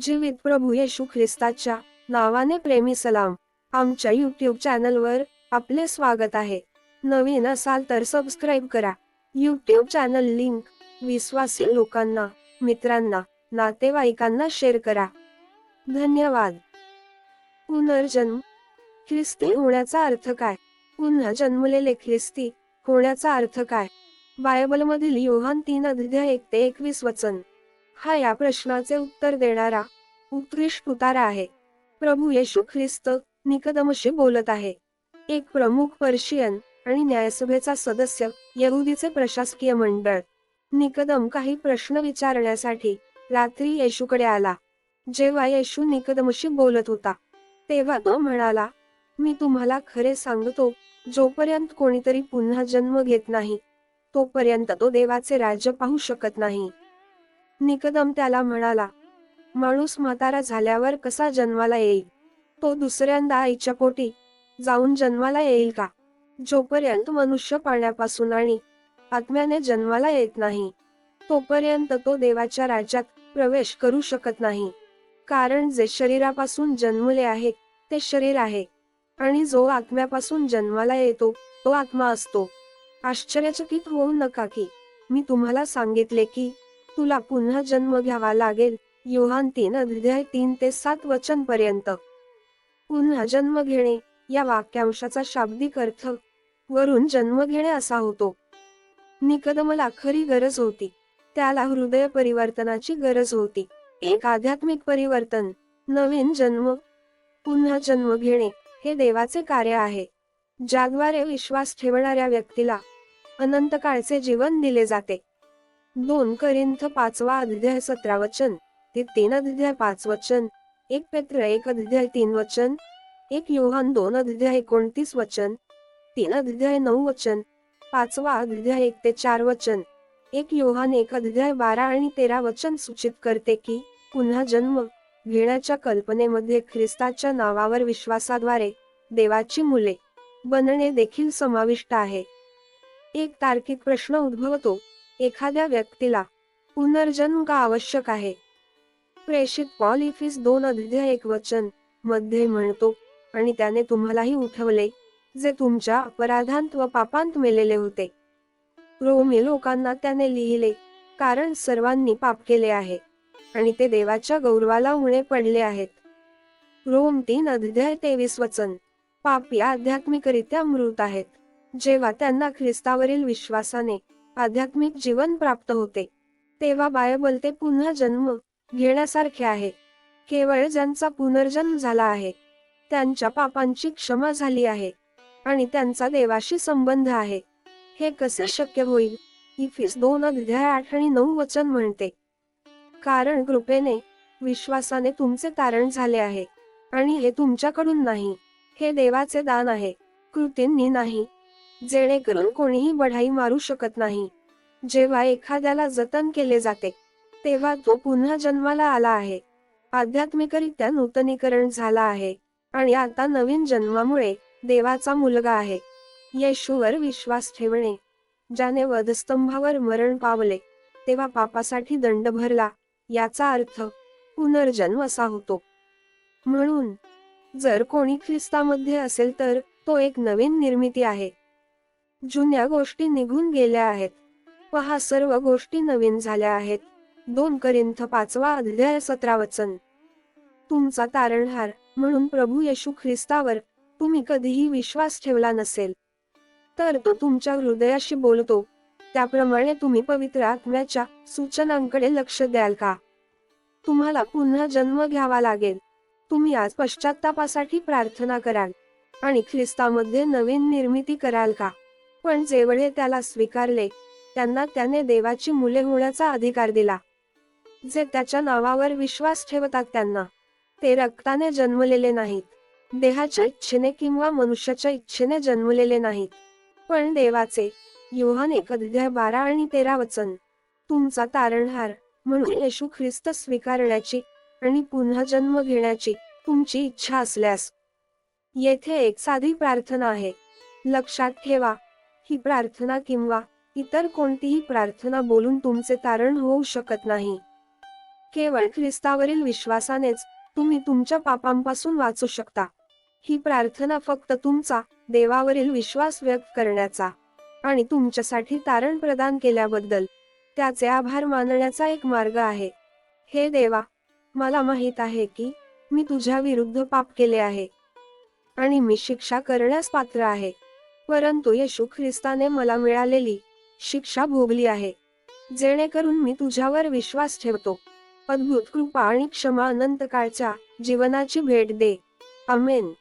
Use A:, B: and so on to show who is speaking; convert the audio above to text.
A: जीवित प्रभू येशू ख्रिस्ताच्या नावाने प्रेमी सलाम. आमच्या यूट्यूब चॅनलवर आपले स्वागत आहे. नवीन असाल तर सबस्क्राईब करा. यूट्यूब चॅनल लिंक विश्वासी लोकांना मित्रांना नातेवाईकांना शेअर करा. धन्यवाद. पुनर्जन्म. ख्रिस्ती होण्याचा अर्थ काय? पुन्हा जन्मलेले ख्रिस्ती होण्याचा अर्थ काय? बायबलमधील योहान तीन अध्याय एक ते एकवीस वचन. हा या प्रश्नाचे उत्तर देणारा उत्कृष्ट उतारा आहे. प्रभू येशू ख्रिस्त निकदमशी बोलत आहे. एक प्रमुख पर्शियन आणि न्यायसभेचा सदस्य यहुदीचे प्रशासकीय मंडळ. निकदम काही प्रश्न विचारण्यासाठी रात्री येशूकडे आला. जेव्हा येशू निकदमशी बोलत होता तेव्हा तो म्हणाला मी तुम्हाला खरे सांगतो जोपर्यंत कोणीतरी पुन्हा जन्म घेत नाही तोपर्यंत तो देवाचे राज्य पाहू शकत नाही. निकदम त्याला म्हणाला माणूस म्हातारा झाल्यावर कसा जन्माला येईल? तो दुसऱ्यांदा आईच्या पोटी जाऊन जन्माला येईल का? जोपर्यंत मनुष्य पाण्यापासून आणि आत्म्याने जन्माला येत नाही तोपर्यंत तो देवाच्या राज्यात प्रवेश करू शकत नाही. कारण जे शरीरापासून जन्मले आहे ते शरीर आहे. आणि जो आत्म्यापासून जन्माला येतो तो आत्मा असतो. आश्चर्यचकित होऊ नका की मी तुम्हाला सांगितले की तुला पुन्हा जन्म घ्यावा लागेल. योहान तीन अध्याय तीन ते सात वचन पर्यंत पुन्हा जन्म घेणे या वाक्यांशाचा शाब्दिक अर्थ वरून जन्म घेणे असा होतो. निकदमला खरी गरज होती. त्याला हृदय परिवर्तनाची गरज होती. एक आध्यात्मिक परिवर्तन नवीन जन्म पुन्हा जन्म घेणे हे देवाचे कार्य आहे. ज्याद्वारे विश्वास ठेवणाऱ्या व्यक्तीला अनंत काळचे जीवन दिले जाते. दोन करिंथ पाचवा अध्याय सतरा वचन. ते तीन अध्याय पाच वचन. एक पेत्र एक अध्याय तीन वचन. एक योहान दोन अध्याय एकोणतीस वचन. तीन अध्याय नऊ वचन. पाचवा अध्याय एक ते चार वचन. एक योहान एक अध्याय बारा आणि तेरा वचन सूचित करते की पुन्हा जन्म घेण्याच्या कल्पनेमध्ये ख्रिस्ताच्या नावावर विश्वासाद्वारे देवाची मुले बनणे देखील समाविष्ट आहे. एक तार्किक प्रश्न उद्भवतो. एखाद्या व्यक्तीला पुनर्जन्म का आवश्यक आहे? प्रेषित पॉल इफिस दोन अध्याय एक वचनमध्ये म्हणतो आणि त्याने तुम्हालाही उठवले जे तुमच्या अपराधांत व पापांत मेलेले होते. रोमी लोकांना त्याने लिहिले कारण सर्वांनी पाप केले आहे आणि ते देवाच्या गौरवाला उणे पडले आहेत. रोम तीन अध्याय तेवीस वचन पापी आध्यात्मिकरित्या मृत आहेत जेव्हा त्यांना ख्रिस्तावरील विश्वासाने आध्यात्मिक जीवन प्राप्त होते. तेव्हा बायबल ते पुन्हा जन्म घेण्यासारखे आहे. केवळ ज्यांचा पुनर्जन्म झाला आहे त्यांच्या पापांची क्षमा झाली आहे आणि त्यांचा देवाशी संबंध आहे. हे कसे शक्य होईल? इफिस दोन अध्याय आठ आणि नऊ वचन म्हणते. कारण कृपेने विश्वासाने तुमचे तारण झाले आहे आणि हे तुमच्याकडून नाही हे देवाचे दान आहे. कृतींनी नाही जेणेकरून कोणीही बढाई मारू शकत नाही. जेव्हा एखाद्याला जतन केले जाते तेव्हा तो पुन्हा जन्माला आला आहे. आध्यात्मिकरित्या नूतनीकरण झाला आहे आणि आता नवीन जन्मामुळे देवाचा मुलगा आहे. येशूवर विश्वास ठेवणे ज्याने वधस्तंभावर मरण पावले तेव्हा पापासाठी दंड भरला याचा अर्थ पुनर्जन्म असा होतो. म्हणून जर कोणी ख्रिस्तामध्ये असेल तर तो एक नवीन निर्मिती आहे. जुन्या गोष्टी निघून गेल्या आहेत. पहा सर्व गोष्टी नवीन झाल्या आहेत. दोन करिंथ पाचवा अध्याय सतरा वचन. तुमचा तारणहार म्हणून प्रभू येशू ख्रिस्तावर तुम्ही कधीही विश्वास ठेवला नसेल. तर तो तुमच्या हृदयाशी बोलतो. त्याप्रमाणे तुम्ही पवित्र आत्म्याच्या सूचनांकडे लक्ष द्याल का? तुम्हाला पुन्हा जन्म घ्यावा लागेल. तुम्ही आज पश्चातापासाठी प्रार्थना कराल. आणि ख्रिस्तामध्ये नवीन निर्मिती कराल का? पण जेवढे त्याला स्वीकारले त्यांना त्याने देवाची मुले होण्याचा अधिकार दिला. जे त्याच्या नावावर विश्वास ठेवतात त्यांना ते रक्ताने जन्मलेले नाहीत. देहाच्या इच्छेने किंवा मनुष्याच्या इच्छेने जन्मलेले नाहीत. पण देवाचे योहान एक अध्याय बारा आणि तेरा वचन तुमचा तारणहार म्हणून येशू ख्रिस्त स्वीकारण्याची आणि पुन्हा जन्म घेण्याची तुमची इच्छा असल्यास येथे एक साधी प्रार्थना आहे. लक्षात ठेवा ही प्रार्थना किंवा इतर कोणतीही प्रार्थना बोलून तुमचे तारण होऊ शकत नाही. केवळ ख्रिस्तावरील विश्वासानेच तुम्ही तुमच्या पापांपासून वाचू शकता. ही प्रार्थना फक्त तुमचा देवावरील विश्वास व्यक्त करण्याचा आणि तुमच्यासाठी तारण प्रदान केल्याबद्दल त्याचे आभार मानण्याचा एक मार्ग आहे. हे देवा मला माहीत आहे की मी तुझ्या विरुद्ध पाप केले आहे आणि मी शिक्षा करण्यास पात्र आहे. परंतु येशू ख्रिस्ताने मला मिळालेली शिक्षा भोगली आहे. जेणेकरून मी तुझ्यावर विश्वास ठेवतो. अद्भुत कृपा आणि क्षमा अनंत काळच्या जीवनाची भेट दे. अमेन